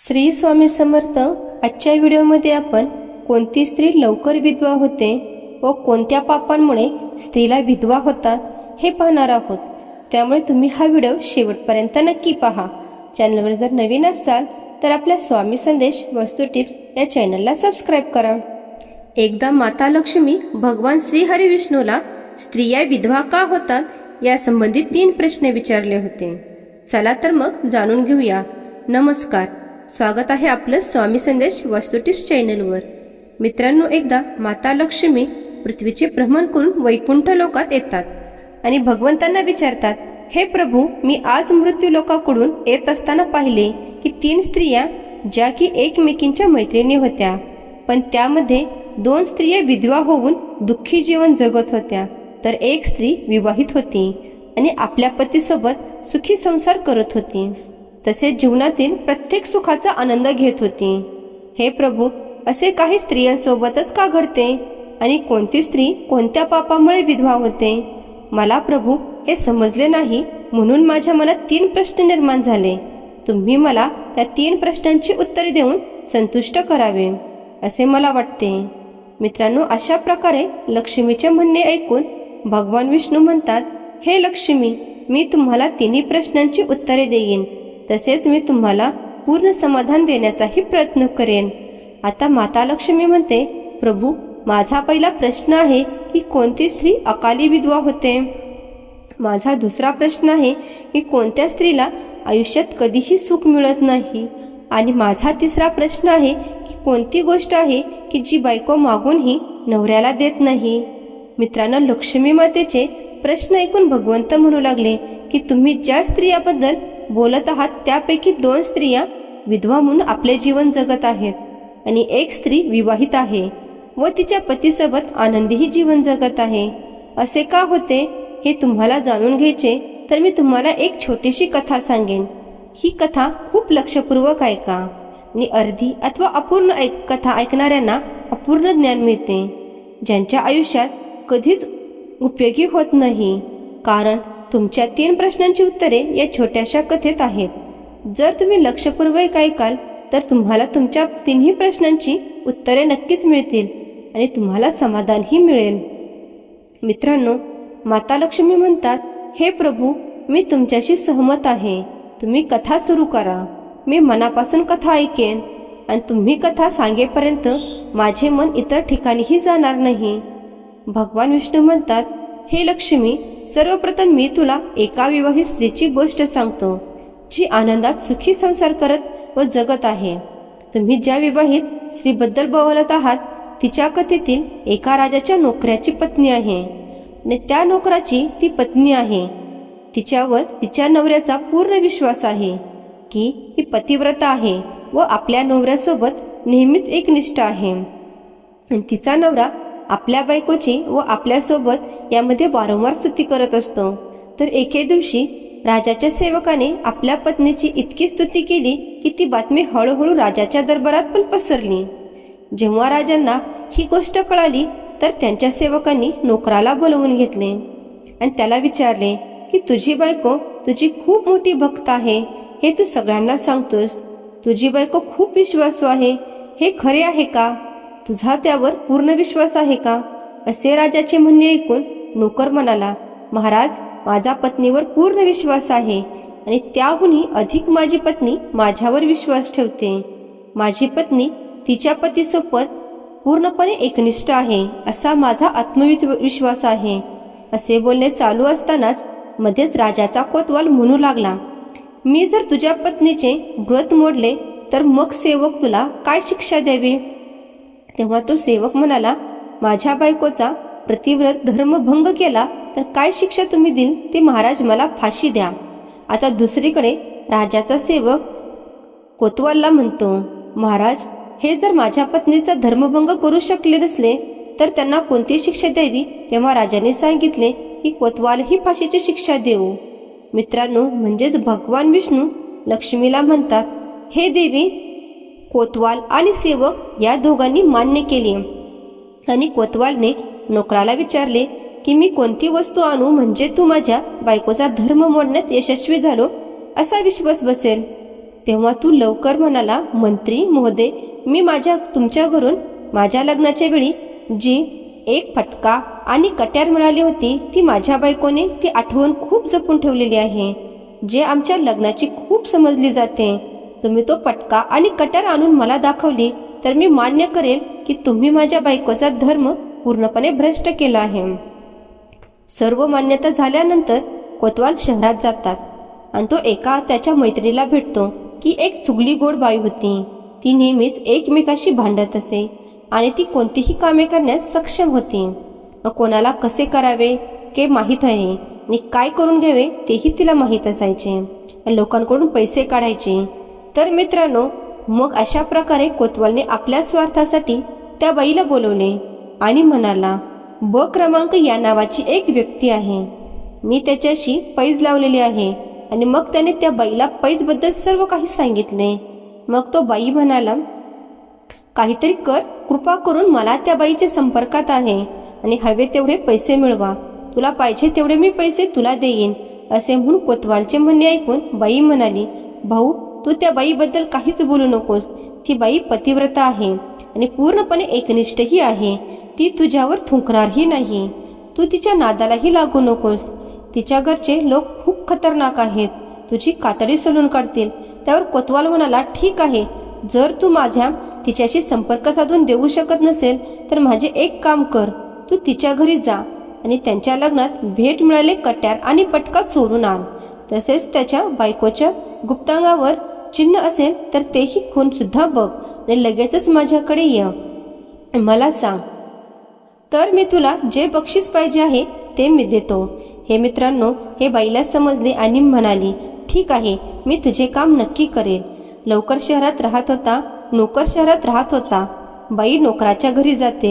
श्री स्वामी समर्थ आजच्या व्हिडिओमध्ये आपण कोणती स्त्री लवकर विधवा होते व कोणत्या पापांमुळे स्त्रीला विधवा होतात हे पाहणार आहोत. त्यामुळे तुम्ही हा व्हिडिओ शेवटपर्यंत नक्की पहा. चॅनलवर जर नवीन असाल तर आपल्या स्वामी संदेश वस्तू टिप्स या चॅनलला सबस्क्राईब करा. एकदा माता लक्ष्मी भगवान श्री हरिविष्णूला स्त्रिया विधवा का होतात या संबंधित तीन प्रश्न विचारले होते. चला तर मग जाणून घेऊया. नमस्कार. स्वागत आहे आपलं स्वामी संदेश वस्तू टिप्स चॅनलवर. मित्रांनो एकदा माता लक्ष्मी पृथ्वीचे भ्रमण करून वैकुंठ लोकात येतात आणि भगवंतांना विचारतात हे प्रभू मी आज मृत्यू लोकाकडून येत असताना पाहिले की तीन स्त्रिया ज्या की एकमेकींच्या मैत्रिणी होत्या पण त्यामध्ये दोन स्त्रिया विधवा होऊन दुःखी जीवन जगत होत्या तर एक स्त्री विवाहित होती आणि आपल्या पतीसोबत सुखी संसार करत होती. तसेच जीवनातील प्रत्येक सुखाचा आनंद घेत होती. हे प्रभू असे काही स्त्रियांसोबतच का घडते? आणि कोणती स्त्री कोणत्या पापामुळे विधवा होते? मला प्रभू हे समजले नाही म्हणून माझ्या मनात तीन प्रश्न निर्माण झाले. तुम्ही मला त्या तीन प्रश्नांची उत्तरे देऊन संतुष्ट करावे असे मला वाटते. मित्रांनो अशा प्रकारे लक्ष्मीचे म्हणणे ऐकून भगवान विष्णू म्हणतात हे लक्ष्मी मी तुम्हाला तिन्ही प्रश्नांची उत्तरे देईन. तसेच मी तुम्हाला पूर्ण समाधान देण्याचाही प्रयत्न करेन. आता माता लक्ष्मी म्हणते प्रभू माझा पहिला प्रश्न आहे की कोणती स्त्री अकाली विधवा होते? माझा दुसरा प्रश्न आहे की कोणत्या स्त्रीला आयुष्यात कधीही सुख मिळत नाही? आणि माझा तिसरा प्रश्न आहे की कोणती गोष्ट आहे की जी बायको मागूनही नवऱ्याला देत नाही? मित्रांनो लक्ष्मी मातेचे प्रश्न ऐकून भगवंत म्हणू लागले की तुम्ही ज्या स्त्रियाबद्दल बोलत आहात त्यापैकी दोन स्त्रिया विधवा म्हणून आपले जीवन जगत आहेत आणि एक स्त्री विवाहित आहे व तिच्या पतीसोबत आनंदीही जीवन जगत आहे. असे का होते? हे तुम्हाला जाणून घ्यायचे तर मी तुम्हाला एक छोटीशी कथा सांगेन. ही कथा खूप लक्षपूर्वक ऐका. आणि अर्धी अथवा अपूर्ण ऐक कथा ऐकणाऱ्यांना अपूर्ण ज्ञान मिळते. ज्यांच्या आयुष्यात कधीच उपयोगी होत नाही. कारण तुमच्या तीन प्रश्नांची उत्तरे या छोट्याशा कथेत आहेत. जर तुम्ही लक्षपूर्वक ऐकाल तर तुम्हाला तुमच्या तिन्ही प्रश्नांची उत्तरे नक्कीच मिळतील आणि तुम्हाला समाधानही मिळेल. मित्रांनो माता लक्ष्मी म्हणतात हे प्रभू मी तुमच्याशी सहमत आहे. तुम्ही कथा सुरू करा. मी मनापासून कथा ऐकेन आणि तुम्ही कथा सांगेपर्यंत माझे मन इतर ठिकाणीही जाणार नाही. भगवान विष्णू म्हणतात हे लक्ष्मी सर्वप्रथम मी तुला एका विवाहित स्त्रीची गोष्ट सांगतो जी आनंदात सुखी संसार करत व जगत आहे. तुम्ही ज्या विवाहित स्त्रीबद्दल बोलत आहात तिच्या कथेतील एका राजाच्या नोकऱ्याची पत्नी आहे. आणि त्या नोकराची ती पत्नी आहे. तिच्यावर तिच्या नवऱ्याचा पूर्ण विश्वास आहे की ती पतिव्रता आहे व आपल्या नवऱ्यासोबत नेहमीच एकनिष्ठ आहे. आणि तिचा नवरा आपल्या बायकोची व आपल्यासोबत यामध्ये वारंवार स्तुती करत असतो. तर एके दिवशी राजाच्या सेवकाने आपल्या पत्नीची इतकी स्तुती केली की ती बातमी हळूहळू राजाच्या दरबारात पण पसरली. जेव्हा राजांना ही गोष्ट कळाली तर त्यांच्या सेवकांनी नोकराला बोलवून घेतले आणि त्याला विचारले की तुझी बायको तुझी खूप मोठी भक्त आहे हे तू सगळ्यांना सांगतोस. तुझी बायको खूप विश्वासू आहे हे खरे आहे का? तुझा त्यावर पूर्ण विश्वास आहे का? असे राजाचे म्हणणे ऐकून नोकर म्हणाला महाराज माझा पत्नीवर पूर्ण विश्वास आहे आणि त्याहूनही अधिक माझी पत्नी माझ्यावर विश्वास ठेवते. माझी पत्नी तिच्या पतीसोबत पूर्णपणे एकनिष्ठ आहे असा माझा आत्मविश्वास आहे. असे बोलणे चालू असतानाच मध्येच राजाचा कोतवाल म्हणू लागला मी जर तुझ्या पत्नीचे व्रत मोडले तर मग सेवक तुला काय शिक्षा द्यावी? तेव्हा तो सेवक म्हणाला माझ्या बायकोचा प्रतिव्रत धर्मभंग केला तर काय शिक्षा तुम्ही दिल ते महाराज मला फाशी द्या. आता दुसरीकडे राजाचा सेवक कोतवालला म्हणतो महाराज हे जर माझ्या पत्नीचा धर्मभंग करू शकले नसले तर त्यांना कोणती शिक्षा द्यावी? तेव्हा राजाने सांगितले की कोतवाल ही फाशीची शिक्षा देऊ. मित्रांनो म्हणजेच भगवान विष्णू लक्ष्मीला म्हणतात हे देवी कोतवाल आणि सेवक या दोघांनी मान्य केले. आणि कोतवालने नोकराला विचारले की मी कोणती वस्तू आणू म्हणजे तू माझ्या बायकोचा धर्म मोडण्यात यशस्वी झालो असा विश्वास बसेल. तेव्हा तू लवकर म्हणाला मंत्री महोदय मी माझ्या तुमच्या घरून माझ्या लग्नाच्या वेळी जी एक फटका आणि कट्यार मिळाली होती ती माझ्या बायकोने ती आठवण खूप जपून ठेवलेली आहे जे आमच्या लग्नाची खूप समजली जाते. तुम्ही तो पटका आणि कट्यार आणून मला दाखवली तर मी मान्य करेल की तुम्ही माझ्या बायकोचा धर्म पूर्णपणे भ्रष्ट केला आहे. सर्व मान्यता झाल्यानंतर कोतवाल शहरात जातात आणि तो एका त्याच्या मैत्रिणीला भेटतो की एक चुगली गोड बाई होती. ती नेहमीच एकमेकाशी भांडत असे आणि ती कोणतीही कामे करण्यास सक्षम होती. कोणाला कसे करावे के माहीत आहे आणि काय करून घ्यावे तेही तिला माहीत असायचे. लोकांकडून पैसे काढायचे. तर मित्रांनो मग अशा प्रकारे कोतवालने आपल्या स्वार्थासाठी त्या बाईला बोलवले आणि म्हणाला ब क्रमांक या नावाची एक व्यक्ती आहे. मी त्याच्याशी पैज लावलेली आहे आणि मग त्याने त्या बाईला पैजबद्दल सर्व काही सांगितले. मग तो बाई म्हणाला काहीतरी कर कृपा करून मला त्या बाईच्या संपर्कात आहे आणि हवे तेवढे पैसे मिळवा. तुला पाहिजे तेवढे मी पैसे तुला देईन असे म्हणून कोतवालचे म्हणणे ऐकून बाई म्हणाली भाऊ तू त्या बाईबद्दल काहीच बोलू नकोस. ती बाई पतिव्रता आहे आणि पूर्णपणे एकनिष्ठही आहे. ती तुझ्यावर थुंकणारही नाही. तू तिच्या नादालाही लागू नकोस. तिच्या घरचे लोक खूप खतरनाक आहेत. तुझी कातडी सोलून काढतील. त्यावर कोतवाल म्हणाला ठीक आहे. जर तू माझ्या तिच्याशी संपर्क साधून देऊ शकत नसेल तर माझे एक काम कर. तू तिच्या घरी जा आणि त्यांच्या लग्नात भेट मिळाले कट्यार आणि पटका चोरून आण. तसेच त्याच्या बायकोच्या गुप्तांगावर चिन्ह असेल तर तेही खून सुद्धा बघ आणि लगेचच माझ्याकडे ये. मला सांग. तर मी तुला जे बक्षीस पाहिजे आहे ते मी देतो. हे मित्रांनो हे बाईला समजले आणि म्हणाली ठीक आहे मी तुझे काम नक्की करेल. लवकर शहरात राहत होता नोकर शहरात राहत होता. बाई नोकराच्या घरी जाते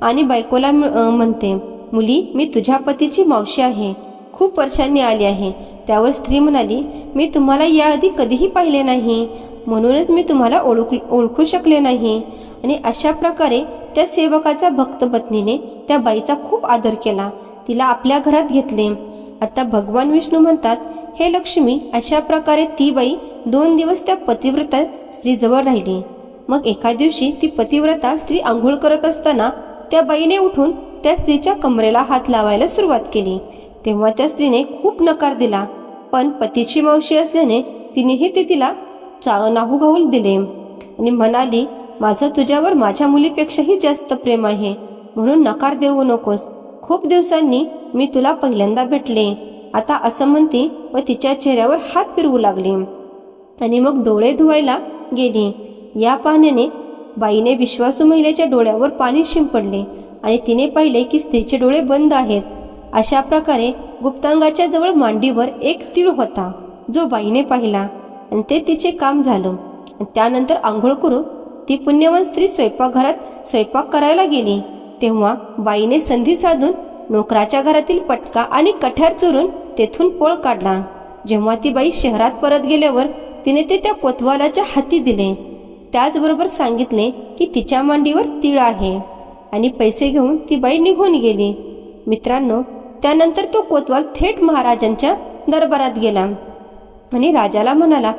आणि बायकोला म्हणते मुली मी तुझ्या पतीची मावशी आहे. खूप वर्षांनी आली आहे. त्यावर स्त्री म्हणाली मी तुम्हाला याआधी कधीही पाहिले नाही. म्हणूनच मी तुम्हाला ओळख ओळखू शकले नाही. आणि अशा प्रकारे त्या सेवकाचा भक्त पत्नीने त्या बाईचा खूप आदर केला. तिला आपल्या घरात घेतले. आता भगवान विष्णू म्हणतात हे लक्ष्मी अशा प्रकारे ती बाई दोन दिवस त्या पतिव्रता स्त्रीजवळ राहिली. मग एका दिवशी ती पतिव्रता स्त्री आंघोळ करत असताना त्या बाईने उठून त्या स्त्रीच्या कमरेला हात लावायला सुरुवात केली. तेव्हा त्या स्त्रीने खूप नकार दिला. पण पतीची मावशी असल्याने तिनेही ते तिला चा नाहू घाऊल दिले आणि म्हणाली माझं तुझ्यावर माझ्या मुलीपेक्षाही जास्त प्रेम आहे. म्हणून नकार देऊ नकोस. खूप दिवसांनी मी तुला पहिल्यांदा भेटले. आता असं म्हणते व तिच्या चेहऱ्यावर हात फिरवू लागले आणि मग डोळे धुवायला गेली. या पाण्याने बाईने विश्वासू महिलेच्या डोळ्यावर पाणी शिंपडले आणि तिने पाहिले की स्त्रीचे डोळे बंद आहेत. अशा प्रकारे गुप्तांगाच्या जवळ मांडीवर एक तीळ होता जो बाईने पाहिला. आणि ते तिचे काम झालं. त्यानंतर आंघोळ करून ती पुण्यवान स्त्री स्वयंपाकघरात स्वयंपाक करायला गेली. तेव्हा बाईने संधी साधून नोकराच्या घरातील पटका आणि कठ्यार चोरून तेथून पळ काढला. जेव्हा ती बाई शहरात परत गेल्यावर तिने ते त्या कोतवालाच्या हाती दिले. त्याचबरोबर सांगितले की तिच्या मांडीवर तीळ आहे. आणि पैसे घेऊन ती बाई निघून गेली. मित्रांनो त्यानंतर तो कोतवाल थेट महाराजांच्या दरबारात गेला. आणि राजाला म्हणाला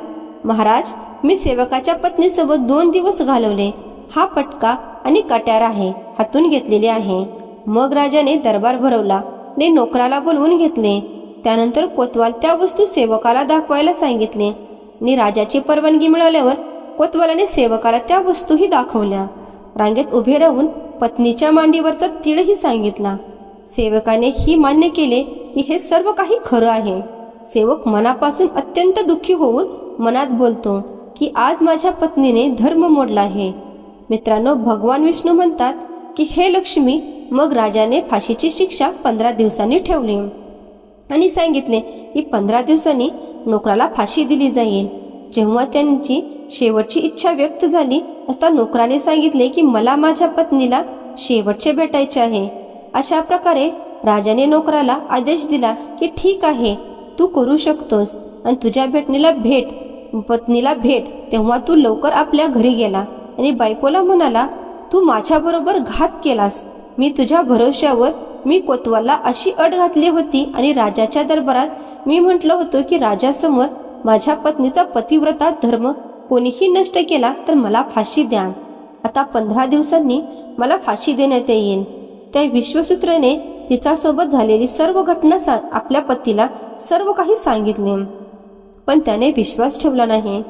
महाराज मी सेवकाच्या पत्नीसोबत दोन दिवस घालवले. हा पटका आणि कट्यार आहे हातून घेतलेले आहे. मग राजाने दरबार भरवला आणि नोकराला बोलवून घेतले. त्यानंतर कोतवाल त्या वस्तू सेवकाला दाखवायला सांगितले. आणि राजाची परवानगी मिळाल्यावर कोतवालाने सेवकाला त्या वस्तूही दाखवल्या. रांगेत उभे राहून पत्नीच्या मांडीवरचा तीळही सांगितला. सेवकाने ही मान्य केले की हे सर्व काही खरं आहे. सेवक मनापासून अत्यंत दुःखी होऊन मनात बोलतो की आज माझ्या पत्नीने धर्म मोडला आहे. मित्रांनो भगवान विष्णू म्हणतात की हे लक्ष्मी मग राजाने फाशीची शिक्षा पंधरा दिवसांनी ठेवली आणि सांगितले की पंधरा दिवसांनी नोकराला फाशी दिली जाईल. जेव्हा त्यांची शेवटची इच्छा व्यक्त झाली असता नोकराने सांगितले की मला माझ्या पत्नीला शेवटचे भेटायचे आहे. अशा प्रकारे राजाने नोकराला आदेश दिला की ठीक आहे तू करू शकतोस आणि तुझ्या भेटणीला भेट पत्नीला भेट तेव्हा तू लवकर आपल्या घरी गेला आणि बायकोला म्हणाला तू माझ्याबरोबर घात केलास. मी तुझ्या भरोश्यावर मी कोतवालला अशी अट घातली होती आणि राजाच्या दरबारात मी म्हटलं होतो की राजासमोर माझ्या पत्नीचा पतिव्रता धर्म कोणीही नष्ट केला तर मला फाशी द्या. आता पंधरा दिवसांनी मला फाशी देण्यात येईल त्या विश्वसूत्राने तिच्यासोबत झालेली सर्व घटना सा आपल्या पतीला सर्व काही सांगितले. पण त्याने विश्वास ठेवला नाही.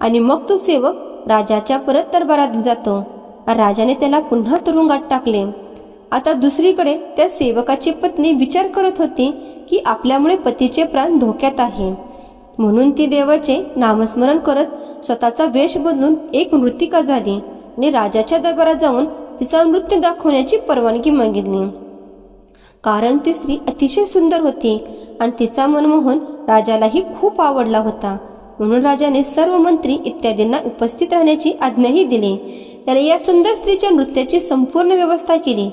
आणि मग तो सेवक राजाच्या परत दरबारात जातो. राजाने त्याला पुन्हा तुरुंगात टाकले. आता दुसरीकडे त्या सेवकाची पत्नी विचार करत होती की आपल्यामुळे पतीचे प्राण धोक्यात आहे. म्हणून ती देवाचे नामस्मरण करत स्वतःचा वेश बदलून एक मृतिका झाली. आणि राजाच्या दरबारात जाऊन तिचा नृत्य दाखवण्याची परवानगी मागितली. कारण ती स्त्री अतिशय सुंदर होती आणि तिचा मनमोहन राजालाही खूप आवडला होता. म्हणून राजाने सर्व मंत्री इत्यादींना उपस्थित राहण्याची आज्ञाही दिली. त्याने या सुंदर स्त्रीच्या नृत्याची संपूर्ण व्यवस्था केली.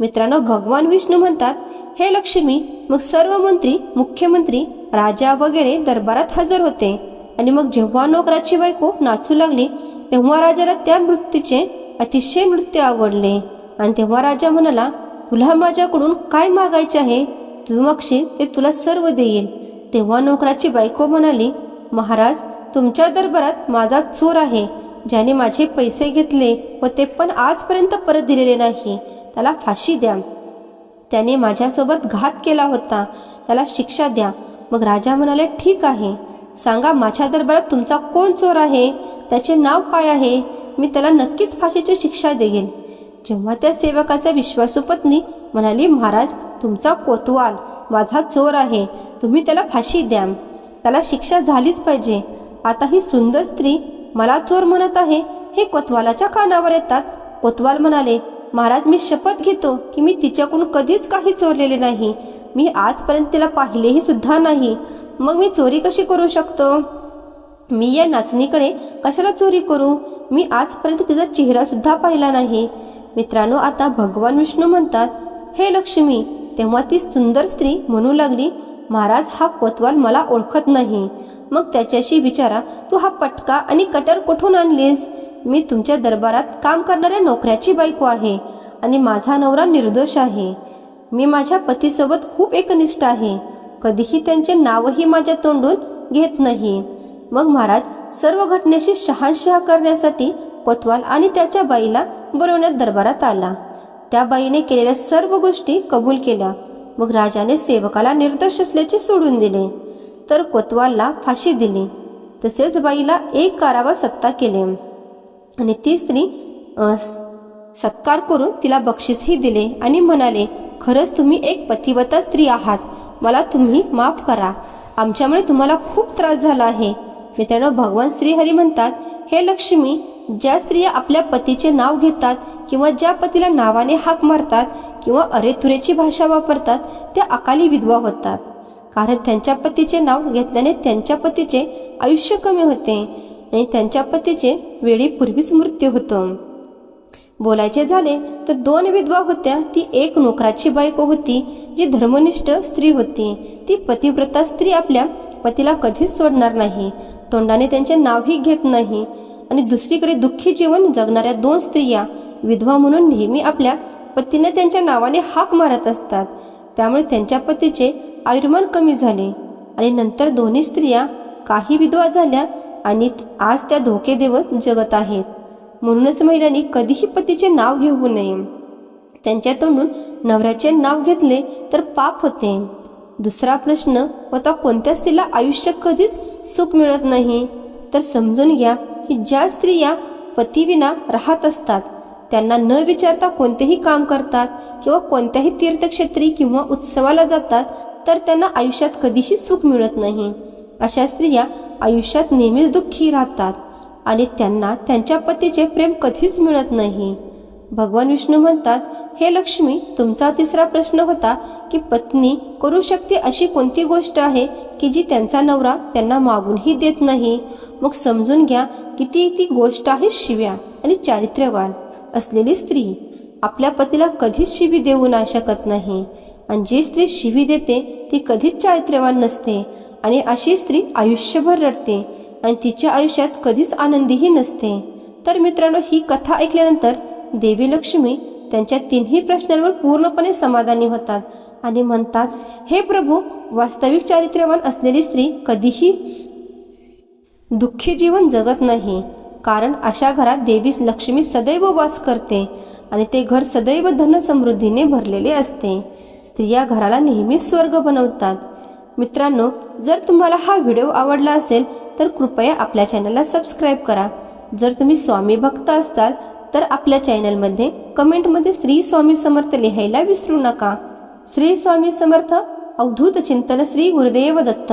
मित्रांनो भगवान विष्णू म्हणतात हे लक्ष्मी मग सर्व मंत्री मुख्यमंत्री राजा वगैरे दरबारात हजर होते. आणि मग जेव्हा नोकराची बायको नाचू लागली तेव्हा राजाला त्या नृत्याचे अतिशय नृत्य आवडले. आणि तेव्हा राजा म्हणाला तुला माझ्याकडून काय मागायचे आहे? तू मागशील ते तुला सर्व देईल. तेव्हा नोकराची बायको म्हणाली महाराज तुमच्या दरबारात माझा चोर आहे. ज्याने माझे पैसे घेतले व ते पण आजपर्यंत परत दिलेले नाही. त्याला फाशी द्या. त्याने माझ्यासोबत घात केला होता. त्याला शिक्षा द्या. मग राजा म्हणाले ठीक आहे. सांगा माझ्या दरबारात तुमचा कोण चोर आहे? त्याचे नाव काय आहे? मी त्याला नक्कीच फाशीची शिक्षा देईन. जेव्हा त्या सेवकाच्या विश्वासू पत्नी म्हणाली महाराज तुमचा कोतवाल माझा चोर आहे तुम्ही त्याला फाशी द्या त्याला शिक्षा झालीच पाहिजे. आता ही सुंदर स्त्री मला चोर म्हणत आहे हे कोतवालाच्या कानावर येतात. कोतवाल म्हणाले महाराज मी शपथ घेतो की मी तिच्याकडून कधीच काही चोरलेले नाही. मी आजपर्यंत तिला पाहिलेही सुद्धा नाही. मग मी चोरी कशी करू शकतो? मी या नाचणीकडे कशाला चोरी करू? मी आजपर्यंत तिचा चेहरा सुद्धा पाहिला नाही. मित्रांनो आता भगवान विष्णू म्हणतात हे लक्ष्मी तेव्हा ती सुंदर स्त्री म्हणू लागली महाराज हा कोतवाल मला ओळखत नाही. मग त्याच्याशी विचारा तू हा पटका आणि कटर कुठून आणलीस? मी तुमच्या दरबारात काम करणाऱ्या नोकऱ्याची बायको आहे आणि माझा नवरा निर्दोष आहे. मी माझ्या पतीसोबत खूप एकनिष्ठ आहे. कधीही त्यांचे नावही माझ्या तोंडून घेत नाही. मग महाराज सर्व घटनेशी शहानशहा करण्यासाठी कोतवाल आणि त्याच्या बाईला बोलवण्यात दरबारात आला. त्या बाईने केलेल्या सर्व गोष्टी कबूल केल्या. मग राजाने सेवकाला निर्दोष असल्याचे सोडून दिले. तर कोतवालला फाशी दिली. तसेच बाईला एक कारावर सत्ता केले. आणि ती स्त्री सत्कार करून तिला बक्षीसही दिले आणि म्हणाले खरंच तुम्ही एक पतिवता स्त्री आहात. मला तुम्ही माफ करा. आमच्यामुळे तुम्हाला खूप त्रास झाला आहे. मित्रांनो भगवान श्रीहरी म्हणतात हे लक्ष्मी ज्या स्त्रिया आपल्या पतीचे नाव घेतात किंवा ज्या पतीला नावाने हाक मारतात किंवा अरेतुरेची भाषा वापरतात त्या अकाली विधवा होतात. कारण त्यांच्या पतीचे नाव घेतल्याने त्यांच्या पतीचे आयुष्य कमी होते आणि त्यांच्या पतीचे वेळीपूर्वीच मृत्यू होतो. बोलायचे झाले तर दोन विधवा होत्या ती एक नोकराची बायको होती जी धर्मनिष्ठ स्त्री होती. ती पतिव्रता स्त्री आपल्या पतीला कधीच सोडणार नाही. तोंडाने त्यांचे नावही घेत नाही. आणि दुसरीकडे दुःखी जीवन जगणाऱ्या दोन स्त्रिया विधवा म्हणून नेहमी आपल्या पतीने त्यांच्या नावाने हाक मारत असतात. त्यामुळे त्यांच्या पतीचे आयुर्मान कमी झाले. आणि नंतर दोन्ही स्त्रिया काही विधवा झाल्या आणि आज त्या धोके देवत जगत आहेत. म्हणूनच महिलांनी कधीही पतीचे नाव घेऊ नये. त्यांच्या तोंडून नवऱ्याचे नाव घेतले तर पाप होते. दुसरा प्रश्न होता कोणत्या स्त्रीला आयुष्य कधीच सुख मिळत नाही? तर समजून घ्या की ज्या स्त्रिया पतीविना राहत असतात त्यांना न विचारता कोणतेही काम करतात किंवा कोणत्याही तीर्थक्षेत्री किंवा उत्सवाला जातात तर त्यांना आयुष्यात कधीही सुख मिळत नाही. अशा स्त्रिया आयुष्यात नेहमीच दुःखी राहतात आणि त्यांना त्यांच्या पतीचे प्रेम कधीच मिळत नाही. भगवान विष्णू म्हणतात हे लक्ष्मी तुमचा तिसरा प्रश्न होता की पत्नी करू शकते अशी कोणती गोष्ट आहे की जी त्यांचा नवरा त्यांना मागूनही देत नाही? मग समजून घ्या की ती ती गोष्ट आहे शिव्या आणि चारित्र्यवान. असलेली स्त्री आपल्या पतीला कधीच शिवी देऊ ना शकत नाही. आणि जी स्त्री शिवी देते ती कधीच चारित्र्यवान नसते. आणि अशी स्त्री आयुष्यभर रडते आणि तिच्या आयुष्यात कधीच आनंदीही नसते. तर मित्रांनो ही कथा ऐकल्यानंतर देवी लक्ष्मी त्यांच्या तिन्ही प्रश्नांवर पूर्णपणे समाधानी होतात आणि म्हणतात हे प्रभू वास्तविक चारित्र्यवान असलेली स्त्री कधीही दुःखी जीवन जगत नाही. कारण अशा घरात देवी लक्ष्मी सदैव वास करते आणि ते घर सदैव धनसमृद्धीने भरलेले असते. स्त्रिया घराला नेहमीच स्वर्ग बनवतात. मित्रांनो जर तुम्हाला हा व्हिडिओ आवडला असेल तर कृपया आपल्या चॅनलला सबस्क्राईब करा. जर तुम्ही स्वामी भक्त असताल तर आपल्या चॅनलमध्ये कमेंटमध्ये श्री स्वामी समर्थ लिहायला विसरू नका. श्री स्वामी समर्थ अवधूत चिंतन श्री गुरुदेव दत्त.